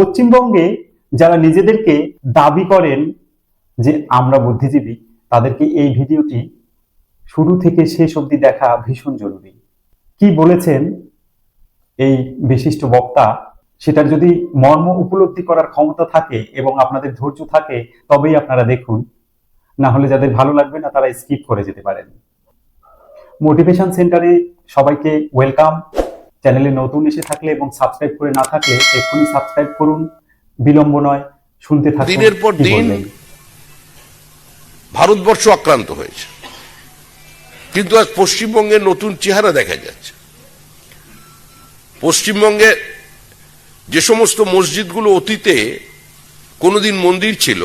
পশ্চিমবঙ্গে যারা নিজেদেরকে দাবি করেন যে আমরা বুদ্ধিজীবী, তাদেরকে এই ভিডিওটি শুরু থেকে শেষ অবধি দেখা ভীষণ জরুরি। কি বলেছেন এই বিশিষ্ট বক্তা? সেটার যদি মর্ম উপলব্ধি করার ক্ষমতা থাকে এবং আপনাদের ধৈর্য থাকে, তবেই আপনারা দেখুন। না হলে যাদের ভালো লাগবে না, তারা স্কিপ করে যেতে পারেন। মোটিভেশন সেন্টারে সবাইকে ওয়েলকাম। চ্যানেলে নতুন এসে থাকলে এবং সাবস্ক্রাইব করে না থাকলে এক্ষুনি সাবস্ক্রাইব করুন। বিলম্ব নয় শুনতে থাকুন দিনের পর দিন ভারতবর্ষ আক্রান্ত হয়েছে। কিন্তু আজ পশ্চিমবঙ্গের নতুন চেহারা দেখা যাচ্ছে। পশ্চিমবঙ্গে যে সমস্ত মসজিদগুলো অতীতে কোনোদিন মন্দির ছিল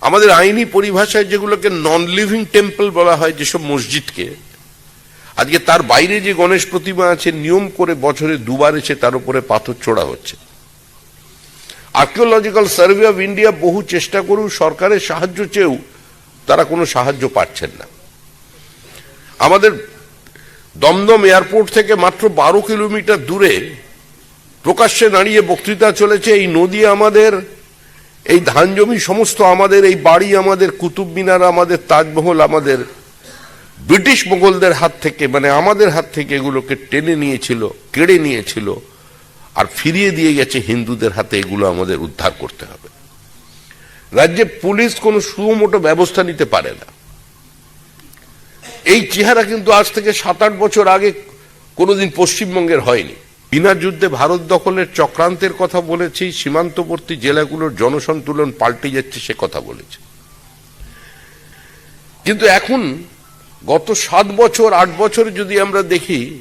আমাদের আইনি পরিভাষায় যেগুলোকে নন লিভিং টেম্পল বলা হয় যেসব মসজিদকে আজকে তার বাইরে যে গণেশ প্রতিমা আছে, নিয়ম করে বছরে দুবার এসে তার উপরে পাথর ছোড়া হচ্ছে। আর্কিওলজিক্যাল সার্ভে অফ ইন্ডিয়া বহু চেষ্টা করেও সরকারের সাহায্য চেয়েও তারা কোনো সাহায্য পাচ্ছেন না। আমাদের দমদম এয়ারপোর্ট থেকে মাত্র বারো কিলোমিটার দূরে প্রকাশ্যে দাঁড়িয়ে বক্তৃতা চলেছে, এই নদী আমাদের, এই ধান জমি সমস্ত আমাদের, এই বাড়ি আমাদের কুতুব মিনার আমাদের, তাজমহল আমাদের ব্রিটিশ মোগলদের হাত থেকে মানে আমাদের হাত থেকে এগুলোকে টেনে নিয়েছিল, কেড়ে নিয়েছিল, আর ফিরিয়ে দিয়ে গেছে হিন্দুদের হাতে এগুলো আমাদের উদ্ধার করতে হবে। রাজ্যে পুলিশ কোনো সুমোটো ব্যবস্থা নিতে পারে না। এই চেহারা কিন্তু আজ থেকে সাত আট বছর আগে কোনোদিন পশ্চিমবঙ্গের হয়নি। বিনা যুদ্ধে ভারত দখলের চক্রান্তের কথা বলেছি, সীমান্তবর্তী জেলাগুলোর জনসন্তুলন পাল্টে যাচ্ছে সে কথা বলেছে। কিন্তু এখন গত সাত বছর, আট বছর যদি আমরা দেখি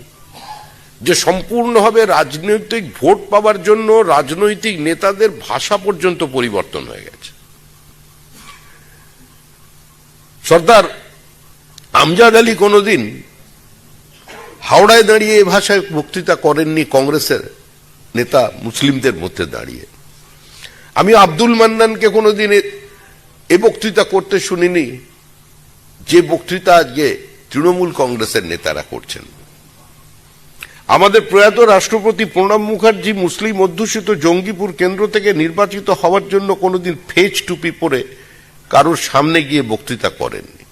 যে সম্পূর্ণভাবে রাজনৈতিক ভোট পাওয়ার জন্য রাজনৈতিক নেতাদের ভাষা পর্যন্ত পরিবর্তন হয়ে গেছে। সর্দার আমজাদ আলী কোনোদিন হাওড়ায় দাঁড়িয়ে এ ভাষায় বক্তৃতা করেননি কংগ্রেসের নেতা মুসলিমদের মধ্যে দাঁড়িয়ে। আমি আব্দুল মান্নানকে কোনোদিন এ- বক্তৃতা করতে শুনিনি। যে বক্তৃতা আজকে তৃণমূল কংগ্রেসের নেতারা করছেন। আমাদের প্রয়াত রাষ্ট্রপতি প্রণব মুখার্জি মুসলিম অধ্যুষিত জঙ্গিপুর কেন্দ্র থেকে নির্বাচিত হওয়ার জন্য কোনোদিন ফেজ টুপি পরে কারোর সামনে গিয়ে বক্তৃতা করেননি।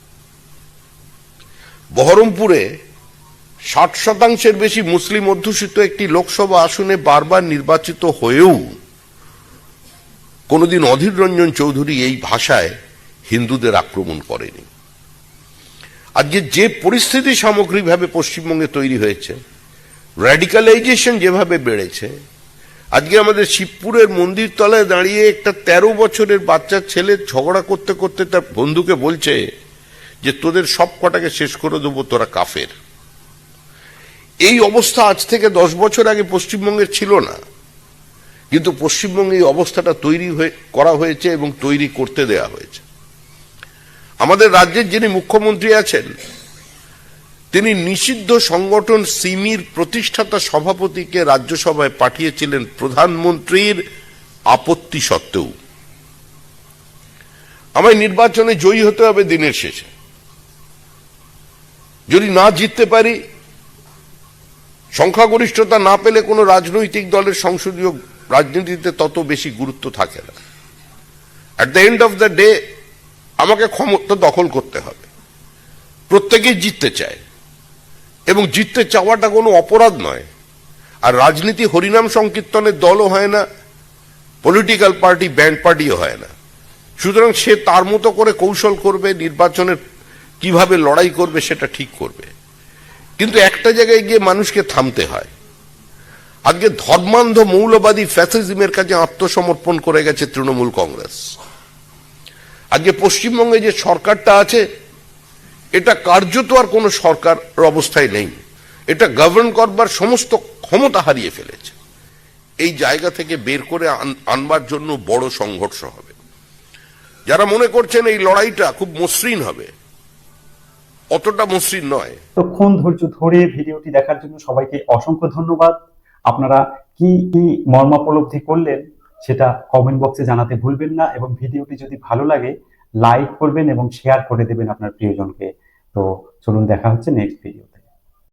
বহরমপুরে ষাট শতাংশের বেশি মুসলিম অধ্যুষিত একটি লোকসভা আসনে বারবার নির্বাচিত হয়েও কোনোদিন অধীর রঞ্জন চৌধুরী এই ভাষায় হিন্দুদের আক্রমণ করেনি। আজকে যে পরিস্থিতি সামগ্রিকভাবে পশ্চিমবঙ্গে তৈরি হয়েছে র্যাডিকালাইজেশন যেভাবে বেড়েছে, আজকে আমাদের শিবপুরের মন্দির তলায় দাঁড়িয়ে একটা তেরো বছরের বাচ্চা ছেলে ঝগড়া করতে করতে তার বন্ধুকে বলছে যে, তোদের সব কটাকে শেষ করে দেবো, তোরা কাফের। এই অবস্থা আজ থেকে দশ বছর আগে পশ্চিমবঙ্গের ছিল না। কিন্তু পশ্চিমবঙ্গে এই অবস্থাটা তৈরি হয়ে, করা হয়েছে এবং তৈরি করতে দেয়া হয়েছে। আমাদের রাজ্যের যিনি মুখ্যমন্ত্রী আছেন, তিনি নিষিদ্ধ সংগঠন সিমির প্রতিষ্ঠাতা সভাপতিকে রাজ্যসভায় পাঠিয়েছিলেন প্রধানমন্ত্রীর আপত্তি সত্ত্বেও। আমায় নির্বাচনে জয়ী হতে হবে দিনের শেষে। যদি না জিততে পারি, সংখ্যাগরিষ্ঠতা না পেলে কোনো রাজনৈতিক দলের সংসদীয় রাজনীতিতে তত বেশি গুরুত্ব থাকে না। At the end of the day আমাকে ক্ষমতা দখল করতে হবে। প্রত্যেকেই জিততে চায়। এবং জিততে চাওয়াটা কোনো অপরাধ নয়। আর রাজনীতি হরিনাম সংকীর্তনের দলও হয় না পলিটিক্যাল পার্টি ব্যান্ড পার্টিও হয় না। সুতরাং সে তার মতো করে কৌশল করবে, নির্বাচনের কীভাবে লড়াই করবে সেটা ঠিক করবে। কিন্তু একটা জায়গায় গিয়ে মানুষকে থামতে হয়। আজকে ধর্মান্ধ মৌলবাদী ফ্যাসিজমের কাছে আত্মসমর্পণ করে গেছে তৃণমূল কংগ্রেস। আজকে পশ্চিমবঙ্গে যে সরকারটা আছে, এটা কার্যত আর কোনো সরকার অবস্থায় নেই। এটা গভর্ন করবার সমস্ত ক্ষমতা হারিয়ে ফেলেছে। এই জায়গা থেকে বের করে আনবার জন্য বড় সংঘর্ষ হবে। যারা মনে করছেন এই লড়াইটা খুব মসৃণ হবে, অতটা মসৃণ নয়। এতক্ষণ ধৈর্য ধরে ভিডিওটি দেখার জন্য সবাইকে অসংখ্য ধন্যবাদ। আপনারা কি কি মর্মাপলব্ধি করলেন? সেটা কমেন্ট বক্সে জানাতে ভুলবেন না এবং ভিডিওটি যদি ভালো লাগে লাইক করবেন এবং শেয়ার করে দেবেন আপনার প্রিয়জনকে। তো চলুন দেখা হচ্ছে নেক্সট ভিডিও